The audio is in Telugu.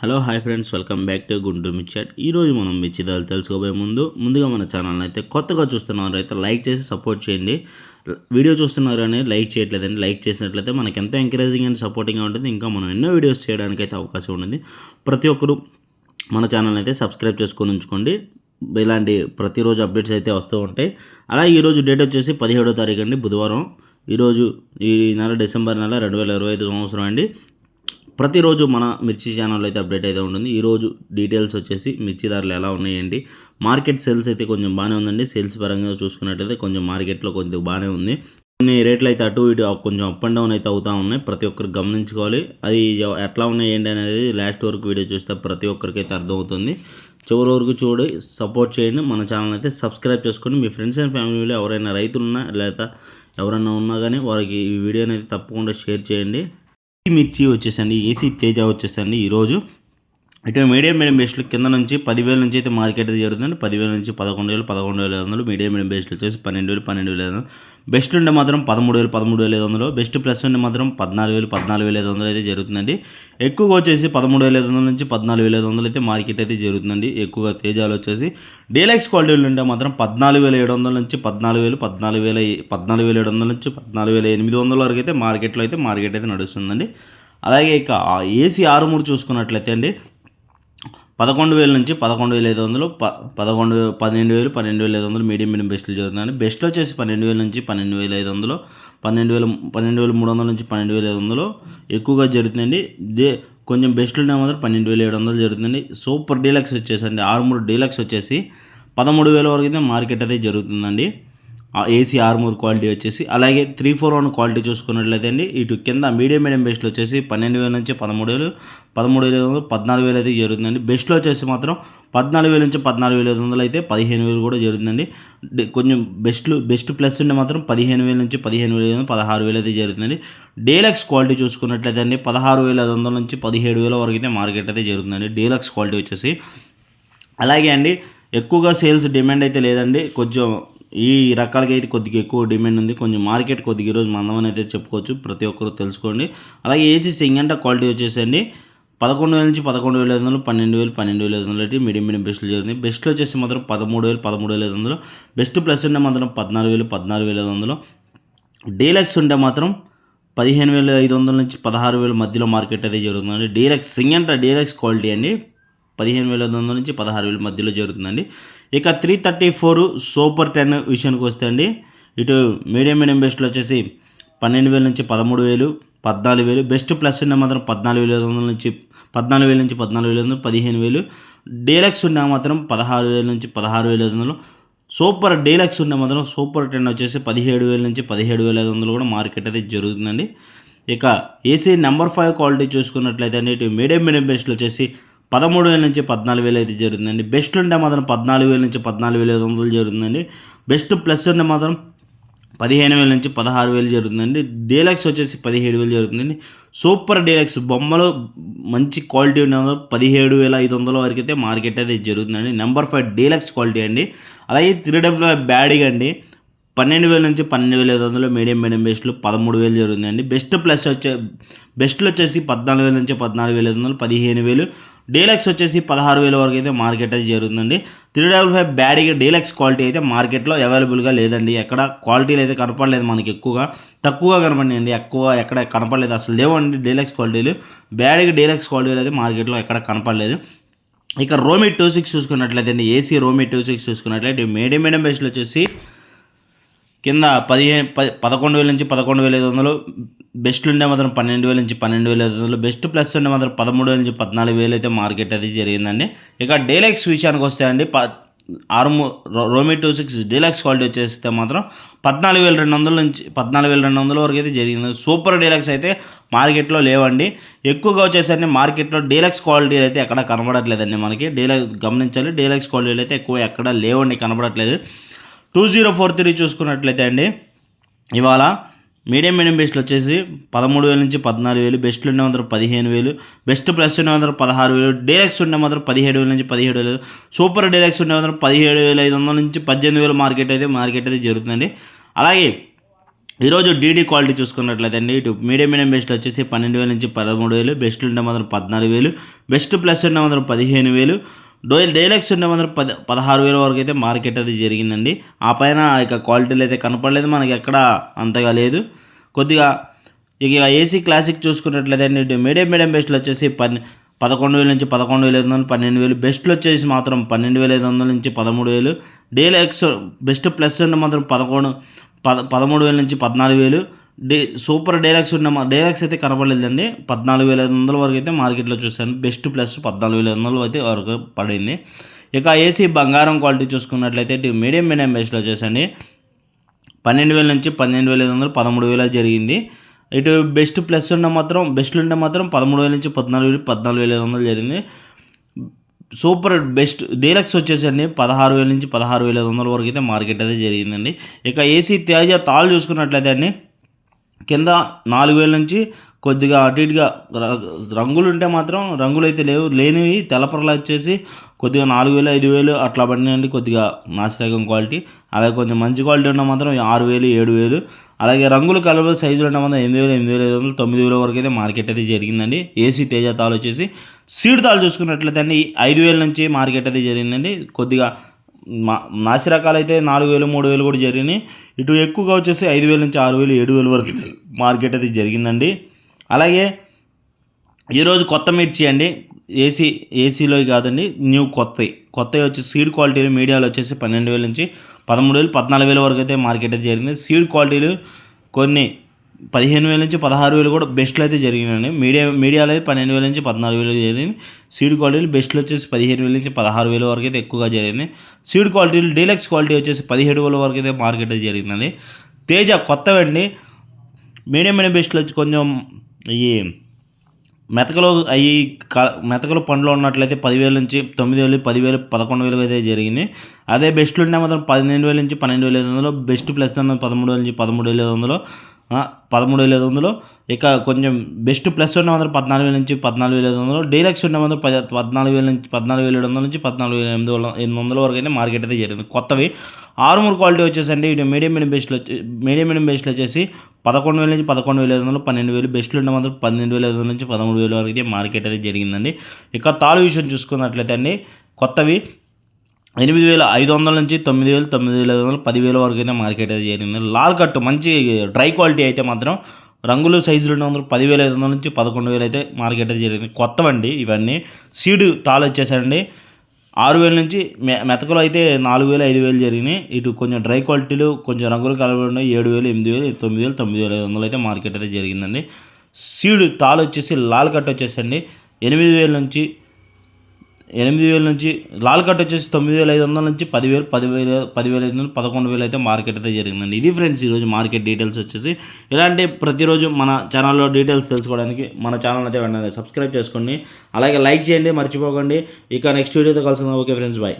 Hello hi friends welcome back to Guntur మిర్చాట్ ఈరోజు మనం మిచ్చిదాలు తెలుసుకోబోయే ముందు ముందుగా మన ఛానల్ని అయితే కొత్తగా చూస్తున్నారు అయితే లైక్ చేసి సపోర్ట్ చేయండి. వీడియో చూస్తున్నారు అని లైక్ చేయట్లేదండి లైక్ చేసినట్లయితే మనకి ఎంతో ఎంకరేజింగ్ అండ్ సపోర్టింగ్గా ఉంటుంది. ఇంకా మనం ఎన్నో వీడియోస్ చేయడానికి అయితే అవకాశం ఉంటుంది. ప్రతి ఒక్కరు మన ఛానల్ అయితే సబ్స్క్రైబ్ చేసుకొని ఉంచుకోండి. ఇలాంటి ప్రతిరోజు అప్డేట్స్ అయితే వస్తూ ఉంటాయి. అలా ఈరోజు డేట్ వచ్చేసి పదిహేడో తారీఖు అండి బుధవారం. ఈరోజు ఈ నెల డిసెంబర్ నెల రెండు వేల ఇరవై ఐదు సంవత్సరం అండి. ప్రతిరోజు మన మిర్చి ఛానల్ అయితే అప్డేట్ అయితే ఉంటుంది. ఈరోజు డీటెయిల్స్ వచ్చేసి మిర్చి ధరలు ఎలా ఉన్నాయండి? మార్కెట్ సేల్స్ అయితే కొంచెం బాగానే ఉందండి. సేల్స్ పరంగా చూసుకున్నట్లయితే కొంచెం మార్కెట్లో కొంచెం బాగానే ఉంది. కొన్ని రేట్లు అయితే అటు ఇటు కొంచెం అప్ అండ్ డౌన్ అయితే అవుతూ ఉన్నాయి. ప్రతి ఒక్కరు గమనించుకోవాలి. అది ఎట్లా ఉన్నాయి ఏంటి అనేది లాస్ట్ వరకు వీడియో చూస్తే ప్రతి ఒక్కరికైతే అర్థమవుతుంది. చివరి వరకు చూడి సపోర్ట్ చేయండి. మన ఛానల్ అయితే సబ్స్క్రైబ్ చేసుకొని మీ ఫ్రెండ్స్ అండ్ ఫ్యామిలీలో ఎవరైనా రైతులున్నా లేదా ఎవరైనా ఉన్నా కానీ వారికి ఈ వీడియోని అయితే తప్పకుండా షేర్ చేయండి. మిర్చి వచ్చేసండి ఏసీ తేజ వచ్చేసండి ఈరోజు. ఇటు మీడియం మీడియం బేస్లు కింద నుంచి పదివేల నుంచి అయితే మార్కెట్ అయితే జరుగుతుంది పదివేల నుంచి పదకొండు వేలు పదకొండు వేల ఐదు వందలు. మీడియం మీడియం బేస్లో వచ్చేసి పన్నెండు వేలు పన్నెండు వేల ఐదు వందలు. బెస్ట్ ఉంటే మాత్రం పదమూడు వేలు పదమూడు వేల ఐదు వందలు. బెస్ట్ ప్లస్ ఉంటే మాత్రం పద్నాలుగు వేలు పద్నాలుగు వేల ఐదు వందలు అయితే జరుగుతుందండి. ఎక్కువగా వచ్చేసి పదమూడు వేల ఐదు వందల నుంచి పద్నాలుగు వేల ఐదు వందలు అయితే మార్కెట్ అయితే జరుగుతుందండి. ఎక్కువగా తేజాలు వచ్చేసి డీలక్స్ క్వాలిటీలు ఉంటే మాత్రం పద్నాలుగు వేల ఏడు వందల నుంచి పద్నాలుగు వేలు పద్నాలుగు వేల పద్నాలుగు వేల ఏడు వందల నుంచి పద్నాలుగు వేల ఎనిమిది వందల వరకు అయితే మార్కెట్లో అయితే మార్కెట్ అయితే నడుస్తుందండి. అలాగే ఇక ఏసీ ఆరు మూడు చూసుకున్నట్లయితే అండి పదకొండు వేల నుంచి పదకొండు వేల ఐదు వందలు ప పదకొండు పన్నెండు వేలు పన్నెండు వేల ఐదు వందలు మీడియం మీడియం బెస్ట్లు జరుగుతుందండి బెస్ట్లో వచ్చేసి పన్నెండు వేల నుంచి పన్నెండు వేల ఐదు వందలు పన్నెండు వేల పన్నెండు వేల మూడు వందల నుంచి పన్నెండు వేల ఐదు వందలు ఎక్కువగా జరుగుతుందండి దే కొంచెం బెస్ట్లో మాత్రం పన్నెండు వేల ఏడు వందలు జరుగుతుంది సూపర్ డీలక్స్ వచ్చేసి అండి ఆరుమూరు డీలక్స్ వచ్చేసి పదమూడు వేల వరకు అయితే మార్కెట్ అయితే జరుగుతుందండి. ఏసీ ఆర్మూర్ క్వాలిటీ వచ్చేసి అలాగే త్రీ ఫోర్ వన్ క్వాలిటీ చూసుకున్నట్లయితే అండి ఇటు కింద మీడియం మీడియం బెస్ట్లో వచ్చేసి పన్నెండు వేల నుంచి పదమూడు వేలు పదమూడు వేల ఐదు వందలు పద్నాలుగు వేలు అయితే జరుగుతుందండి. బెస్ట్లో వచ్చేసి మాత్రం పద్నాలుగు వేల నుంచి పద్నాలుగు వేల ఐదు వందలు అయితే పదిహేను వేలు కూడా జరుగుతుందండి. కొంచెం బెస్ట్లు బెస్ట్ ప్లస్ ఉంటే మాత్రం పదిహేను వేల నుంచి పదిహేను వేల ఐదు వందలు పదహారు వేలు అయితే జరుగుతుందండి. డీలక్స్ క్వాలిటీ చూసుకున్నట్లయితే అండి పదహారు వేల ఐదు వందల నుంచి పదిహేడు వేల వరకు అయితే మార్కెట్ అయితే జరుగుతుందండి. డీలక్స్ క్వాలిటీ వచ్చేసి అలాగే అండి ఎక్కువగా సేల్స్ డిమాండ్ అయితే లేదండి. కొంచెం ఈ రకాలకి అయితే కొద్దిగా ఎక్కువ డిమాండ్ ఉంది. కొంచెం మార్కెట్ కొద్దిగా ఈరోజు మందమని అయితే చెప్పుకోవచ్చు. ప్రతి ఒక్కరు తెలుసుకోండి. అలాగే ఏసీ సింగంట క్వాలిటీ వచ్చేసండి. పదకొండు వేల నుంచి పదకొండు వేల ఐదు వందలు పన్నెండు వేలు పన్నెండు వేల ఐదు వందలు అయితే మీడియం మీడియం బెస్ట్లు జరుగుతుంది బెస్ట్లో వచ్చేసి మాత్రం పదమూడు వేలు పదమూడు వేల ఐదు వందలు. బెస్ట్ ప్లస్ ఉంటే మాత్రం పద్నాలుగు వేలు పద్నాలుగు వేల ఐదు వందలు. డీలక్స్ ఉంటే మాత్రం పదిహేను వేల ఐదు వందల నుంచి పదహారు వేల మధ్యలో మార్కెట్ అయితే జరుగుతుందండి. డీలక్స్ సింగంట డీలక్స్ క్వాలిటీ అండి. పదిహేను వేల ఐదు వందల నుంచి పదహారు వేల మధ్యలో జరుగుతుందండి. ఇక three thirty four super ten విషయానికి వస్తే అండి ఇటు మీడియం మీడియం బెస్ట్లో వచ్చేసి పన్నెండు వేల నుంచి పదమూడు వేలు పద్నాలుగు వేలు బెస్ట్ ప్లస్ ఉన్న మాత్రం పద్నాలుగు వేల ఐదు వందల నుంచి పద్నాలుగు వేల నుంచి పద్నాలుగు వేల వందలు పదిహేను వేలు. డీలక్స్ ఉన్న మాత్రం పదహారు వేల నుంచి పదహారు వేల ఐదు వందలు. సూపర్ డీలక్స్ ఉన్న మాత్రం సూపర్ టెన్ వచ్చేసి పదిహేడు వేల నుంచి పదిహేడు వేల ఐదు వందలు కూడా మార్కెట్ అయితే జరుగుతుందండి. ఇక ఏసీ నెంబర్ ఫైవ్ క్వాలిటీ చూసుకున్నట్లయితే అండి ఇటు మీడియం మీడియం బెస్ట్లు వచ్చేసి పదమూడు వేల నుంచి పద్నాలుగు వేలు అయితే జరుగుతుందండి. బెస్ట్ ఉంటే మాత్రం పద్నాలుగు వేల నుంచి పద్నాలుగు వేల ఐదు వందలు జరుగుతుందండి. బెస్ట్ ప్లస్ ఉంటే మాత్రం పదిహేను వేల నుంచి పదహారు వేలు జరుగుతుందండి. డీలక్స్ వచ్చేసి పదిహేడు వేలు జరుగుతుందండి. సూపర్ డీలక్స్ బొమ్మలు మంచి క్వాలిటీ ఉన్న పదిహేడు వేల ఐదు వందల వరకు అయితే మార్కెట్ అయితే జరుగుతుందండి. నెంబర్ ఫైవ్ డీలక్స్ క్వాలిటీ అండి. అలాగే త్రీ డబ్ల్యూ బ్యాడీగా అండి. పన్నెండు వేల నుంచి పన్నెండు వేల ఐదు వందలు మీడియం మీడియం బెస్ట్లు పదమూడు వేలు జరుగుతుందండి. బెస్ట్ ప్లస్ వచ్చే బెస్ట్లు వచ్చేసి పద్నాలుగు వేల నుంచి పద్నాలుగు వేల ఐదు వందలు పదిహేను వేలు డీలక్స్ వచ్చేసి పదహారు వేల వరకు అయితే మార్కెట్ అయితే జరుగుతుందండి. త్రీ డబుల్ ఫైవ్ బ్యాడీగా డీలక్స్ క్వాలిటీ అయితే మార్కెట్లో అవైలబుల్గా లేదండి. ఎక్కడ క్వాలిటీలు అయితే కనపడలేదు మనకి ఎక్కువగా. తక్కువగా కనపడినాయండి. ఎక్కువ ఎక్కడ కనపడలేదు. అసలు లేవండి డీలక్స్ క్వాలిటీలు. బ్యాడీగా డీలక్స్ క్వాలిటీలు అయితే మార్కెట్లో ఎక్కడ కనపడలేదు. ఇక రోమి టూ సిక్స్ చూసుకున్నట్లయితే అండి. ఏసీ రోమి టూ సిక్స్ చూసుకున్నట్లయితే మీడియం మీడియం బేస్లో వచ్చేసి కింద పదిహేను పది పదకొండు వేల నుంచి పదకొండు వేల ఐదు వందలు బెస్ట్ ఉండే మాత్రం పన్నెండు వేల నుంచి పన్నెండు వేల ఐదు వందలు బెస్ట్ ప్లస్ ఉండే మాత్రం పదమూడు వేల నుంచి పద్నాలుగు వేలు అయితే మార్కెట్ అది జరిగిందండి. ఇక డీలక్స్ విషయానికి వస్తే అండి ప ఆరు రోమి టూ సిక్స్ డీలక్స్ క్వాలిటీ వచ్చేస్తే మాత్రం పద్నాలుగు వేల రెండు వందల నుంచి పద్నాలుగు వేల రెండు వందల వరకు అయితే జరిగింది. సూపర్ డీలక్స్ అయితే మార్కెట్లో లేవండి. ఎక్కువగా వచ్చేసరికి మార్కెట్లో డీలక్స్ క్వాలిటీ అయితే ఎక్కడ కనబడట్లేదండి మనకి. డీలక్స్ గమనించాలి డీలక్స్ క్వాలిటీలు అయితే ఎక్కువ ఎక్కడ లేవండి కనబడట్లేదు. టూ జీరో ఫోర్ త్రీ చూసుకున్నట్లయితే అండి ఇవాళ మీడియం మీడియం బెస్ట్లు వచ్చేసి పదమూడు వేల నుంచి పద్నాలుగు వేలు బెస్ట్లు ఉండే మాత్రం పదిహేను వేలు బెస్ట్ ప్లస్ ఉండే మాత్రం పదహారు వేలు డీలక్స్ ఉండే మాత్రం పదిహేడు వేల నుంచి పదిహేడు వేలు సూపర్ డీలక్స్ ఉండే మాత్రం పదిహేడు వేల ఐదు వందల నుంచి పద్దెనిమిది వేల మార్కెట్ అయితే మార్కెట్ అయితే జరుగుతుందండి. అలాగే ఈరోజు డీడీ క్వాలిటీ చూసుకున్నట్లయితే అండి ఇటు మీడియం మీడియం బెస్ట్ వచ్చేసి పన్నెండు వేల నుంచి పదమూడు వేలు బెస్ట్ ఉంటే మాత్రం పద్నాలుగు వేలు బెస్ట్ ప్లస్ ఉంటే మాత్రం పదిహేను వేలు డోయల్ డైలాగ్స్ ఉంటే మాత్రం పది పదహారు వేల వరకు అయితే మార్కెట్ అది జరిగిందండి. ఆ పైన ఇక క్వాలిటీలు అయితే కనపడలేదు మనకి ఎక్కడ అంతగా లేదు. కొద్దిగా ఇక ఏసీ క్లాసిక్ చూసుకున్నట్లయితే మీడియం మీడియం బెస్ట్లు వచ్చేసి పన్నె పదకొండు వేల నుంచి పదకొండు వేల ఐదు వందలు పన్నెండు వేలు బెస్ట్లు వచ్చేసి మాత్రం పన్నెండు వేల ఐదు వందల నుంచి పదమూడు వేలు. డీలక్స్ బెస్ట్ ప్లస్ ఉంటే మాత్రం పదకొండు పద పదమూడు వేల నుంచి పద్నాలుగు వేలు. డే సూపర్ డైలాక్స్ ఉన్న మా డైలాక్స్ అయితే కనపడలేదండి. పద్నాలుగు వేల ఐదు వందల వరకు అయితే మార్కెట్లో చూశాను. బెస్ట్ ప్లస్ పద్నాలుగు వేల ఐదు వందలు అయితే వరకు పడింది. ఇక ఏసీ బంగారం క్వాలిటీ చూసుకున్నట్లయితే ఇటు మీడియం మీడియం బెస్ట్లో వచ్చేసండి పన్నెండు వేల నుంచి పన్నెండు వేల ఐదు వందలు పదమూడు వేల జరిగింది. ఇటు బెస్ట్ ప్లస్ ఉన్న మాత్రం బెస్ట్ ఉంటే మాత్రం పదమూడు వేల నుంచి పద్నాలుగు వేలు పద్నాలుగు వేల ఐదు వందలు జరిగింది. సూపర్ బెస్ట్ డీలక్స్ వచ్చేసండి పదహారు వేల నుంచి పదహారు వేల ఐదు వందల వరకు అయితే మార్కెట్ అయితే జరిగిందండి. ఇక ఏసీ తేజ తాళ్ళు చూసుకున్నట్లయితే అండి కింద నాలుగు వేల నుంచి కొద్దిగా అటు ఇటుగా ర- రంగులు ఉంటే మాత్రం రంగులు అయితే లేవు లేనివి తెల్లపరలు వచ్చేసి కొద్దిగా నాలుగు వేలు ఐదు వేలు అట్లా పడినాయండి కొద్దిగా నాసిరకం క్వాలిటీ. అలాగే కొంచెం మంచి క్వాలిటీ ఉన్న మాత్రం ఆరు వేలు ఏడు వేలు అలాగే రంగులు కలర్ సైజులు ఉన్న మాత్రం ఎనిమిది వేలు ఎనిమిది వేల ఐదు వందలు తొమ్మిది వేల వరకు అయితే మార్కెట్ అయితే జరిగిందండి. ఏసీ తేజ తాలు వచ్చేసి సీడ్ తాలు చూసుకున్నట్లయితే అండి ఐదు వేల నుంచి మార్కెట్ అయితే జరిగిందండి. కొద్దిగా మా నాసి రకాలు అయితే నాలుగు వేలు మూడు వేలు కూడా జరిగినాయి. ఇటు ఎక్కువగా వచ్చేసి ఐదు వేల నుంచి ఆరు వేలు ఏడు వేలు వరకు మార్కెట్ అది జరిగిందండి. అలాగే ఈరోజు కొత్త మిర్చి అండి. ఏసీ ఏసీలో కాదండి న్యూ కొత్తవి కొత్తవి వచ్చి సీడ్ క్వాలిటీలు మీడియాలో వచ్చేసి పన్నెండు వేల నుంచి పదమూడు వేలు పద్నాలుగు వేల వరకు అయితే మార్కెట్ అయితే జరిగింది. సీడ్ క్వాలిటీలు కొన్ని పదిహేను వేల నుంచి పదహారు వేలు కూడా బెస్ట్లు అయితే జరిగినాయి మీడియా మీడియాలో అయితే పన్నెండు వేల నుంచి పద్నాలుగు వేలు జరిగింది. సీడ్ క్వాలిటీలు బెస్ట్లు వచ్చేసి పదిహేను వేల నుంచి పదహారు వేల వరకు అయితే ఎక్కువగా జరిగింది. సీడ్ క్వాలిటీలు డీలక్స్ క్వాలిటీ వచ్చేసి పదిహేడు వేల వరకు అయితే మార్కెట్ అయితే జరిగిందండి. తేజ కొత్తవండి. మీడియం మీడియం బెస్ట్లు వచ్చి కొంచెం ఈ మెతకలో అవి మెతకలు పండ్లు ఉన్నట్లయితే పదివేల నుంచి తొమ్మిది వేలు పదివేలు పదకొండు వేలు అయితే జరిగింది. అదే బెస్ట్లు ఉంటే మాత్రం పన్నెండు వేల నుంచి పన్నెండు వేల ఐదు వందలు బెస్ట్ ప్లస్ ఉన్న పదమూడు వేల నుంచి పదమూడు వేల ఐదు వందలు. పదమూడు వేల ఐదు వందలు. ఇక కొంచెం బెస్ట్ ప్లస్ ఉన్న మాత్రం పద్నాలుగు వేల నుంచి పద్నాలుగు వేల ఐదు వందలు. డీలక్స్ ఉన్న మాత్రం పది పద్నాలుగు వేల నుంచి పద్నాలుగు వేల ఏడు వందల నుంచి పద్నాలుగు వేల ఎనిమిది వందల ఎనిమిది వందల వరకు అయితే మార్కెట్ అయితే జరిగింది. కొత్తవి. ఆరుమూరు క్వాలిటీ వచ్చేసండి. ఇటు మీడియం మీడియం బెస్ట్లో వచ్చి మీడియం మీడియం బెస్ట్లు వచ్చేసి పదకొండు వేల నుంచి పదకొండు వేల ఐదు వందలు పన్నెండు వేలు. బెస్ట్లు ఉన్న మాత్రం పన్నెండు వేల ఐదు వందల నుంచి పదమూడు వేల వరకు అయితే మార్కెట్ అయితే జరిగిందండి. ఇక తాళు విషయం చూసుకున్నట్లయితే అండి కొత్తవి. ఎనిమిది వేల ఐదు వందల నుంచి తొమ్మిది వేలు తొమ్మిది వేల ఐదు వందలు పదివేల వరకు అయితే మార్కెట్ అయితే జరిగింది లాల్ కట్ మంచి డ్రై క్వాలిటీ అయితే మాత్రం రంగులు సైజులు రెండు వందలు పదివేల ఐదు వందల నుంచి పదకొండు వేలు అయితే మార్కెట్ అయితే జరిగింది కొత్తవండి ఇవన్నీ. సీడు తాలు వచ్చేసారండి ఆరు వేల నుంచి మె మెతకలు అయితే నాలుగు వేలు ఐదు వేలు జరిగినాయి. ఇటు కొంచెం డ్రై క్వాలిటీలు కొంచెం రంగులు కలబడి ఉన్నాయి. ఏడు వేలు ఎనిమిది వేలు తొమ్మిది వేలు తొమ్మిది వేల ఐదు వందలు అయితే మార్కెట్ అయితే జరిగిందండి. సీడు తాలు వచ్చేసి లాల్ కట్ వచ్చేసండి. ఎనిమిది వేల నుంచి ఎనిమిది వేల నుంచి లాల్ కట్ వచ్చేసి తొమ్మిది వేల ఐదు వందల నుంచి పదివేలు పదివేల పదివేల ఐదు వందలు పదకొండు వేలు అయితే మార్కెట్ అయితే జరిగిందండి. ఇది ఫ్రెండ్స్ ఈరోజు మార్కెట్ డీటెయిల్స్ వచ్చేసి. ఇలాంటి ప్రతిరోజు మన ఛానల్లో డీటెయిల్స్ తెలుసుకోవడానికి మన ఛానల్ అయితే వెంటనే సబ్స్క్రైబ్ చేసుకోండి. అలాగే లైక్ చేయండి మర్చిపోకండి. ఇక నెక్స్ట్ వీడియోతో కలిసి ఓకే ఫ్రెండ్స్ బాయ్.